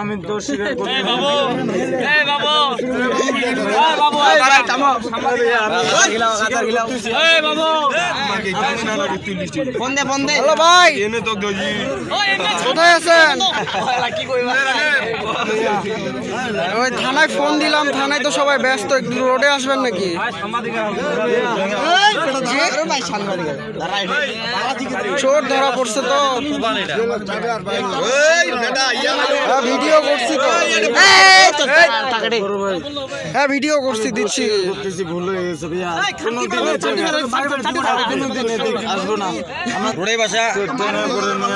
আমি দোষ স্বীকার করি তো কোথায় আছেন ওই থানায় ফোন দিলাম থানায় তো সবাই ব্যস্ত একটু রোডে আসবেন নাকি? চোর ধরা পড়ছে তো। ইয়া হ্যাঁ ভিডিও করছি তো। হ্যাঁ ভিডিও করছি দিচ্ছি। রোডে বাসা।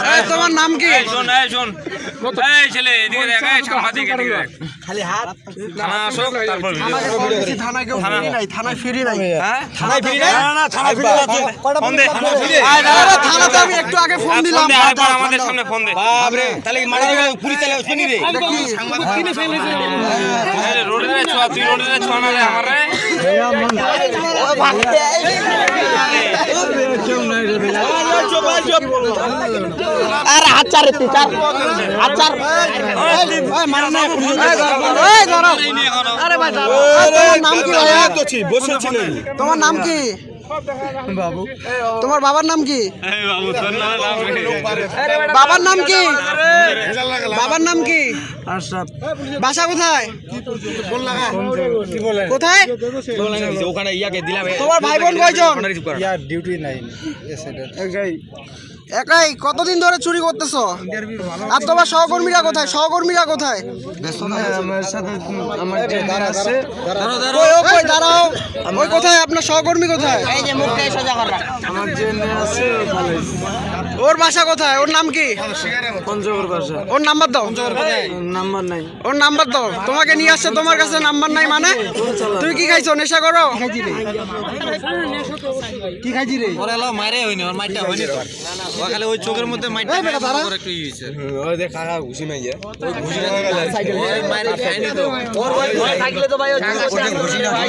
এই, তোমার নাম কি? এই ছেলে এদিকে দেখ এই সাংবাদিক এদিকে দেখ খালি হাত থানা আসুক তারপর ভিডিও কেউ ফিরি নাই থানায় ফিরি নাই থানায় ফিরি না না থানায় ফিরি ফোন দে থানা ফিরে আরে থানাতে আমি একটু আগে ফোন দিলাম আরেকবার আমাদের সামনে ফোন দে বাবরে তাহলে মারা গেল পুলিশ তাহলে শুনি রে এটা কি? এই রোডে রে ছোয়া তুই রোডে রে ছোয়া না রে আমার রে আরে আচার রে তুই চার আচার এই ধরো। আরে ভাই ধরো। এই, তোমার নাম কি তোমার নাম কি? বাবু। তোমার বাবার নাম কি? বাবার নাম কি? বাবার নাম কি? বাসা কোথায়? কোথায়? ওখানে ইয়াকে দিলাম। তোমার ভাই বোন কয়জন? ডিউটি নাই। একাই কতদিন ধরে চুরি করতেছো? আর তোমার সহকর্মীরা কোথায়? সহকর্মীরা কোথায়? ওই, ও কই, দাঁড়াও। ওই কোথায়? আপনার সহকর্মী কোথায়? এই যে মুখটা সোজা কর ওর বাসা কোথায়? ওর নাম কি? ওর নাম্বার দাও। নাম্বার নাই ওর নাম্বার দাও। তোমাকে নিয়ে আসছে তোমার কাছে নাম্বার নাই মানে? তুমি কি খাইছো? নেশা করো? কি খাইছি রে? ওরা এলো মাইরে হয়নি ওর মাইরটা হয়নি তো। ও খালি ওই চোখের মধ্যে। ওর একটু ই হয়েছে ওই দেখ কাকা ঘুষি নাই যা ওই মাইরে খায়নি তো থাকলে তো ভাই ঘুষি না ভাই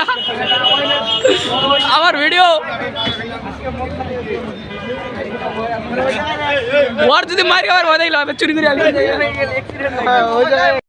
ওর যদি মারি খাবার বাদাইলো দেখলাম চুরি করে